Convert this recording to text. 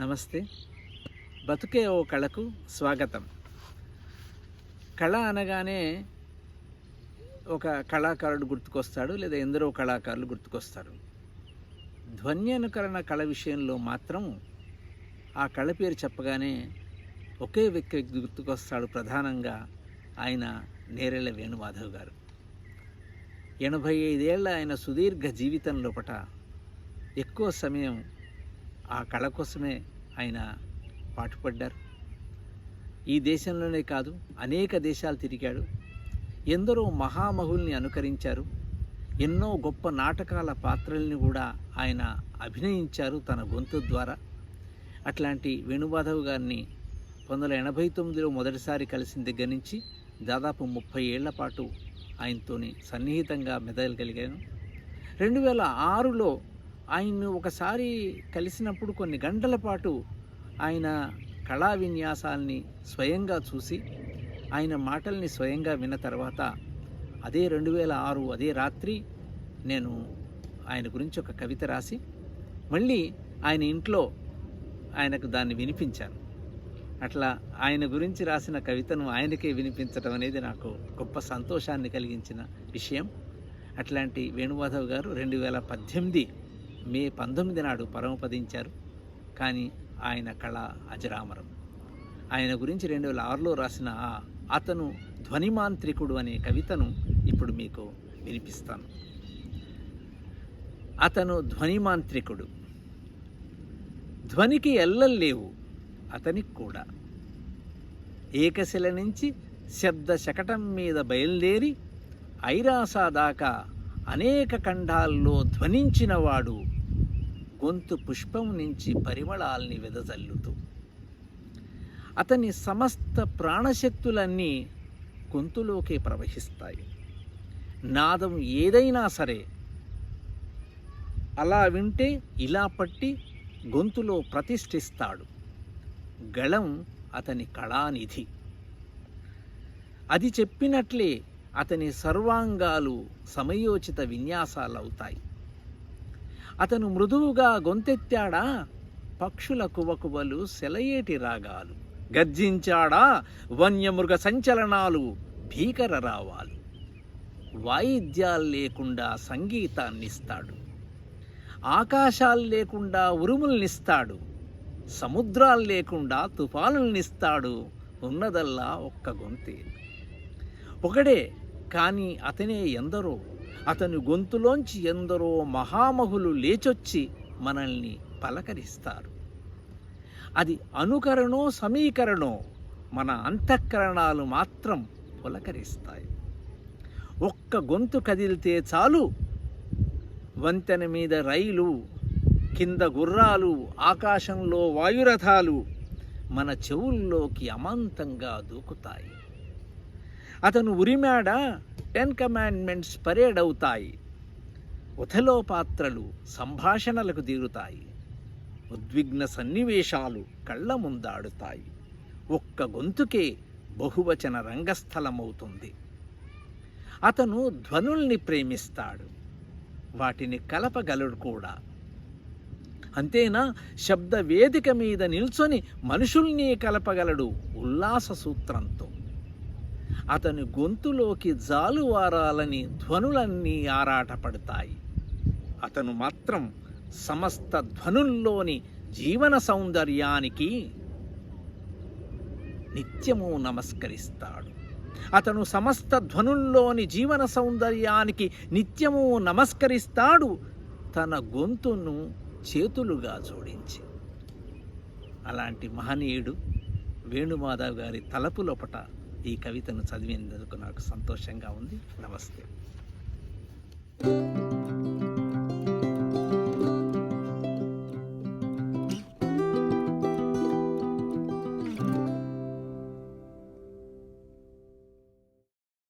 నమస్తే. బతుకే ఓ కళకు స్వాగతం. కళ అనగానే ఒక కళాకారుడు గుర్తుకొస్తాడు లేదా ఎందరో కళాకారులు గుర్తుకొస్తారు. ధ్వన్యనుకరణ కళ విషయంలో మాత్రం ఆ కళ పేరు చెప్పగానే ఒకే వ్యక్తి గుర్తుకొస్తాడు ప్రధానంగా ఆయన నేరెళ్ళ వేణుమాధవ్ గారు. ఎనభై ఐదేళ్ళ ఆయన సుదీర్ఘ జీవితంలోపట ఎక్కువ సమయం ఆ కళ కోసమే ఆయన పాటుపడ్డారు. ఈ దేశంలోనే కాదు అనేక దేశాలు తిరిగాడు. ఎందరో మహామహుల్ని అనుకరించారు. ఎన్నో గొప్ప నాటకాల పాత్రల్ని కూడా ఆయన అభినయించారు తన గొంతు ద్వారా. అట్లాంటి వేణుమాధవ్ గారిని పంతొమ్మిది వందల ఎనభై తొమ్మిదిలో మొదటిసారి కలిసిన దగ్గర నుంచి దాదాపు ముప్పై ఏళ్ళ పాటు ఆయనతోని సన్నిహితంగా మెదలగలిగాను రెండు వేల ఆరులో ఆయన్ను ఒకసారి కలిసినప్పుడు కొన్ని గంటల పాటు ఆయన కళా విన్యాసాల్ని స్వయంగా చూసి ఆయన మాటల్ని స్వయంగా విన్న తర్వాత అదే రెండు వేల ఆరు అదే రాత్రి నేను ఆయన గురించి ఒక కవిత రాసి మళ్ళీ ఆయన ఇంట్లో ఆయనకు దాన్ని వినిపించాను. అట్లా ఆయన గురించి రాసిన కవితను ఆయనకే వినిపించడం అనేది నాకు గొప్ప సంతోషాన్ని కలిగించిన విషయం. అట్లాంటి వేణుమాధవ్ గారు రెండు వేల పద్దెనిమిది మే పంతొమ్మిది నాడు పరమపదించారు. కానీ ఆయన కళ అజరామరం. ఆయన గురించి రెండు వేల ఆరులో రాసిన ఆ అతను ధ్వనిమాంత్రికుడు అనే కవితను ఇప్పుడు మీకు వినిపిస్తాను. అతను ధ్వనిమాంత్రికుడు. ధ్వనికి ఎల్లల్లేవు అతనికి కూడా. ఏకశిల నుంచి శబ్ద శకటం మీద బయలుదేరి ఐరాస దాకా అనేక ఖండాల్లో ధ్వనించినవాడు గొంతు పుష్పం నుంచి పరిమళాల్ని వెదజల్లుతూ. అతని సమస్త ప్రాణశక్తులన్నీ గొంతులోకే ప్రవహిస్తాయి. నాదం ఏదైనా సరే అలా వింటే ఇలా పట్టి గొంతులో ప్రతిష్ఠిస్తాడు. గళం అతని కళానిధి. అది చెప్పినట్లే అతని సర్వాంగాలు సమయోచిత విన్యాసాలవుతాయి. అతను మృదువుగా గొంతెత్తాడా? పక్షుల కువకువలు సెలయేటి రాగాలు. గర్జించాడా? వన్యమృగ సంచలనాలు భీకర రావాలు. వాయిద్యాలు లేకుండా సంగీతాన్నిస్తాడు. ఆకాశాలు లేకుండా ఉరుముల్నిస్తాడు. సముద్రాలు లేకుండా తుఫానుల్నిస్తాడు ఉన్నదల్లా ఒక్క గొంతే. ఒకడే కానీ అతనే ఎందరో. అతని గొంతులోంచి ఎందరో మహామహులు లేచొచ్చి మనల్ని పలకరిస్తారు. అది అనుకరణో సమీకరణో మన అంతఃకరణాలు మాత్రం పులకరిస్తాయి. ఒక్క గొంతు కదిలితే చాలు. వంతెన మీద రైలు కింద గుర్రాలు ఆకాశంలో వాయురథాలు మన చెవుల్లోకి అమాంతంగా దూకుతాయి. అతను ఉరిమాడ? టెన్ కమాండ్మెంట్స్ పరేడ్ అవుతాయి. ఉథలో పాత్రలు సంభాషణలకు దిగుతాయి ఉద్విగ్న సన్నివేశాలు కళ్ళ ముందాడుతాయి. ఒక్క గొంతుకే బహువచన రంగస్థలమవుతుంది. అతను ధ్వనుల్ని ప్రేమిస్తాడు. వాటిని కలపగలడు కూడా. అంతేనా? శబ్ద వేదిక మీద నిల్చొని మనుషుల్ని కలపగలడు ఉల్లాస సూత్రంతో. అతని గొంతులోకి జాలువారాలని ధ్వనులన్నీ ఆరాటపడతాయి. అతను మాత్రం సమస్త ధ్వనుల్లోని జీవన సౌందర్యానికి నిత్యము నమస్కరిస్తాడు. అతను సమస్త ధ్వనుల్లోని జీవన సౌందర్యానికి నిత్యము నమస్కరిస్తాడు. తన గొంతును చేతులుగా జోడించి. అలాంటి మహనీయుడు వేణుమాధవ్ గారి తలపు లోపట ఈ కవితను చదివేందుకు నాకు సంతోషంగా ఉంది. నమస్తే.